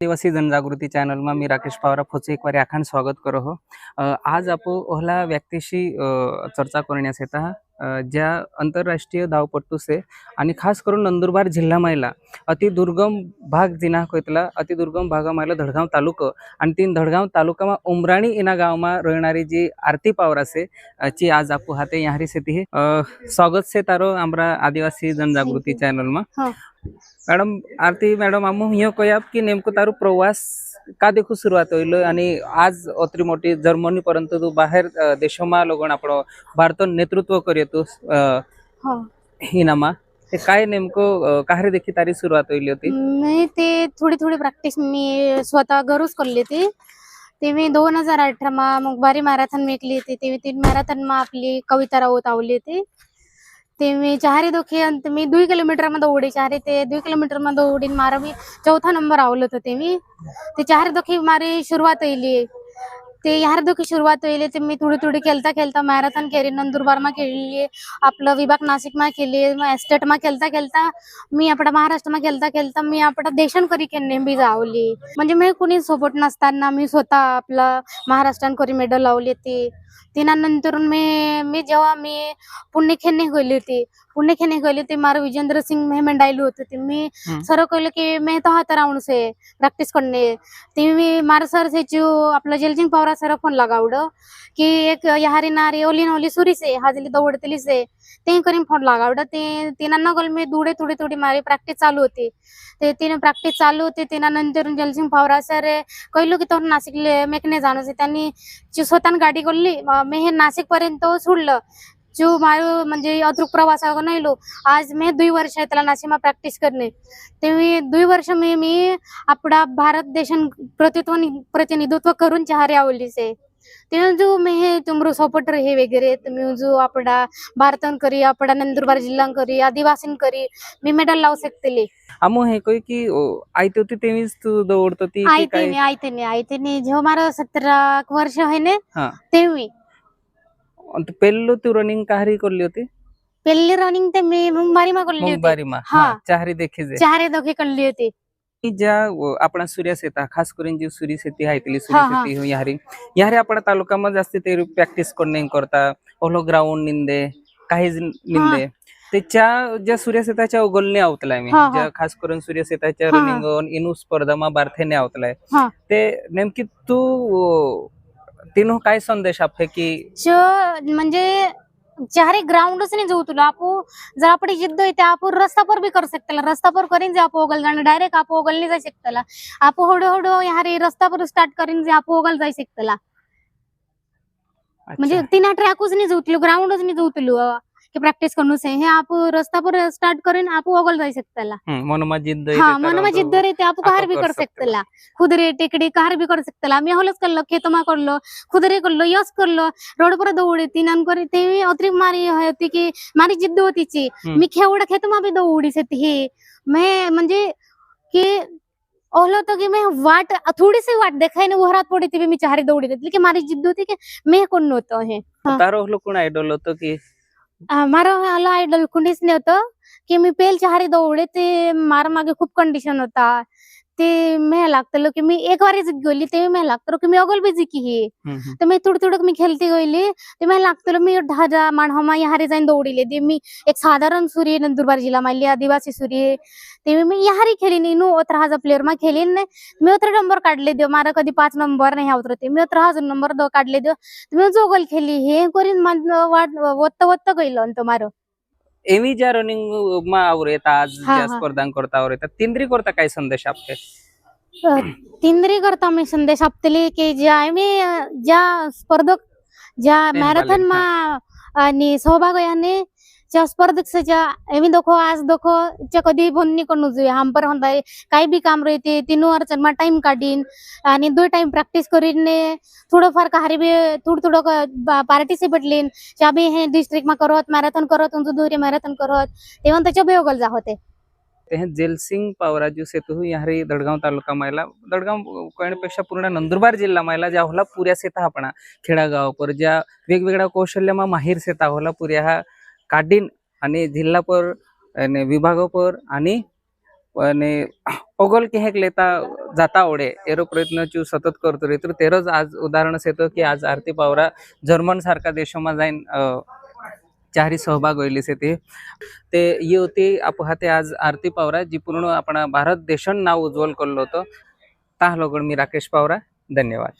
आदिवासी जनजागृती चॅनलમાં मी राकेश पवार फोचे एक वारी आखाण स्वागत करो हो. आज आपण ओहला व्यक्तीशी अ, चर्चा करण्यास येत ज्या आंतरराष्ट्रीय धावपट्टूचे आणि खास करून नंदुरबार जिल्हा मायला अतिदुर्गम भाग जिनाकोयतला अतिदुर्गम भागामायला धडगाव तालुको आणि तीन धडगाव तालुकामा उमराणी इना गावमा रोयणारी जी आरती पावर असे ची आज आपू हाते यहाँरी सेती हे. स्वागत से तारो आमरा आदिवासी जनजागृती चॅनलमा हो. मॅडम आरती मॅडम आमू हियो कोयाब की नेमको तारो प्रवास का देखू सुरुवात होईल? आणि आज अत्री मोठी जर्मनी पर्यंत तू बाहेर देशोमा लोगण आपण भारत नेतृत्व करतो हो. हिनामा ते काय नेमकं अ, काहरे देखी तारी सुरुवात होईल होती? मी ते थोडी थोडी प्रॅक्टिस मी स्वतः घरूच करली होती. ते मी दोन हजार अठरामा मुगबारी मॅरेथॉन मेकली होती. ते ती मॅरेथॉनमा आपली कविता राऊत आवली होती. मी चारे दोखे अंत मी दुई किलोमीटरमध्ये उडी चारे ते दुई किलोमीटरमध्ये उडीन मारा. मी चौथा नंबर आवलो होतो ते मी. ते चार दोखे मारी सुरुवात होईली. ते यार दोखी सुरुवात होईल ते मी थोडी थोडी खेळता खेळता मॅरेथॉन केली नंदुरबारमा खेळली आपलं विभाग नाशिकमा केली एस्टेट एस्टेटमा खेळता खेळता मी आपल्या महाराष्ट्रमा खेळता खेळता मी आपला देशां करी के बी जावली म्हणजे मी कुणी सपोर्ट नसताना मी स्वतः आपलं महाराष्ट्रांकरी मेडल लावली ती तिनानंतर मी मी जेव्हा मी पुण्यखेने गेली होती पुण्यखेने गेली होती मारा विजेंद्र सिंग मैं मंडायली होती ती मी. सर कहले की मैं तो हाथ राउंड से प्रॅक्टिस करणे. ते मी मारा सर से जो आपलं जलजिंग पवारा सर फोन लगावडं. की एक याहारी नारी ओली नवली सुरी से हाजली दौडतली से ते करीन फोन लगावडं. ते तिनांना गल मी दुडे थोडी थोडी मारी प्रॅक्टिस चालू होती. ते तिने प्रॅक्टिस चालू होती तिनानंतर जलसिंग पवारा सर कहलो की तो नाशिकले मेकने जाणं से त्यांनी स्वतः गाडी मी हे नाशिक पर्यंत सोडलं. जो मारू म्हणजे अद्रुक प्रवास नाहीलो आज मी दुई वर्ष आहे त्याला नाशिमा प्रॅक्टिस करणे. ते मी दुई वर्ष मी मी आपला भारत देशान प्रतित्व प्रतिनिधित्व करून चहारी आवलीस आहे जो मी हे तुमरू सोपटर हे वगैरे जो आपडा भारतांकरी आपडा नंदुरबार जिल्ह्यांकरी आदिवासींकरी मी मेडल लावू शकते आमो हे कोई की आयते होती तेवीस तू दौडत होती आयते नाही आयते नाही आयते नाही जेव्हा मार सतरा वर्ष होय ने तेवी पेल्लो तू रनिंग काहरी करली होती? पहिली रनिंग ते मी मुंबारी मा करली होती. मुंबारी मा हां चाहरी देखी जे. दोघे करली होती. की ज्या आपणा सूर्य सेता खास करून जी सूर्य तिली हा, सूर्य. सेती हो यारी यारी आपण तालुकामध्ये जास्ती ते प्रॅक्टिस करणे करता ओलो ग्राउंड निंदे काही निंदे त्याच्या ज्या सूर्यसेताच्या उगलने आवतलाय मी. ज्या खास करून सूर्यसेताच्या. रनिंग इनू स्पर्धामा बारथेने आवतलाय. ते नेमकी तू तिनो काय संदेश आपे की च चारे ग्राउंडच नाही जाऊ तुला आपू जर आपली जिद्द आहे ते आपण रस्ता पर भी कर सकतला रस्ता पर करीन जे आपो ओगल जाणं डायरेक्ट आपो ओगल नाही जाऊ शकतला. आपो हळू हळू ह्यारे रस्ता पर स्टार्ट करीन जे आपो ओगल जाऊ शकतला. म्हणजे तिना ट्रॅकच नाही जाऊ तुला ग्राउंडच नाही जाऊ तुला. की प्रॅक्टिस करून से हे आपू रस्ता पर स्टार्ट करीन आप ओगल जाऊ शकतला मनमा जिद्द हाँ मन में जिद्द रहते आप आपो कहार भी कर कर सकते सकतला। खुदरे टेकडी कहार भी कर सकतला। मी हलच करलो खेतमा करलो खुदरे करलो यस करलो रोड पर दौड़े तीन करे ते मी अतिरिक्त मारी होती की मारी जिद्द होतीची हम्म. मी खेवड खेतमा भी दौडी से ही मैं म्हणजे की ओलो तो की मैं वाट थोड़ी सी वाट देखाय ने वहरात पड़ी थी मी चारी दौडी देतली की मारी जिद्द होती की मैं कोण नव्हतं हे। तारो हलो कोण आयडॉल होतो की मारा आला आयडल कुणीच नव्हतं की मी पेल चारी दौडे ते मारा मागे खूप कंडिशन होता. ते मी लागतलो की मी एक वारी गेली ते मी लागतलो की मी अगल बी जिकी ही. तर मी थोडं थोडं मी खेळती गेली. ते मी लागतलो मी ढाजा माणहमा याहारी जाईन दौडीले. ते मी एक साधारण सूर्य नंदुरबार जिल्हा मारली आदिवासी सूर्य ते मी याहारी खेळी नी नु ओत्र हाजा प्लेअर मा खेळी ने मी ओत्र नंबर काढले देव मारा कधी पाच नंबर नाही उतर ते. मी ओत्र हजार नंबर काढले देव मी जोगल खेळली हे करीन वाट वत्त वत्त गईलो अंत मारो. एवी ज्या रनिंग मा आवर येतात आज हा, ज्या हा. स्पर्धां करता आवर येतात तिंद्री करता काय संदेश आपले तिंदरी करता मी संदेश आपतली की ज्या आम्ही अं, ज्या स्पर्धक ज्या मॅरेथॉन मा आणि सहभाग याने च्या स्पर्धक से एमी देखो आज देखो च्या कधी बोलणी करून जुए हमपर होता काही बी काम राहते तीन अडचण मा टाइम काढीन. आणि दोन टाइम प्रॅक्टिस करीन ने थोडंफार काही बी थोडं थोडं पार्टिसिपेट लिन. च्या बी हे डिस्ट्रिक्ट मा करत मॅरेथॉन करत उंच दुरी मॅरेथॉन करत तेव्हा त्याच्या बेगल जा होते जेलसिंग पावराजू सेतु यारी दडगाव तालुका मायला दडगाव कळण्यापेक्षा पूर्ण नंदुरबार जिल्हा मायला ज्या होला पुऱ्या सेता आपणा खेडागाव पर ज्या वेगवेगळ्या कौशल्यमा माहीर सेता होला पुऱ्या हा काडीन आणि जिल्हापर પર અને વિભાગો आणि ओगल की कॅक लेता जाता ओढे. एरो प्रयत्न चू सतत करतो रे. तर तेरच आज उदाहरणच येतो की आज आरती पावरा जर्मन सारखा देशोमा जाईन चारी सहभाग होईल से ते. ते ये होती अपहाते आज आरती पावरा जी पूर्ण आपण भारत देशन नाव उज्ज्वल करलो होतं. लोक मी राकेश पावरा. धन्यवाद.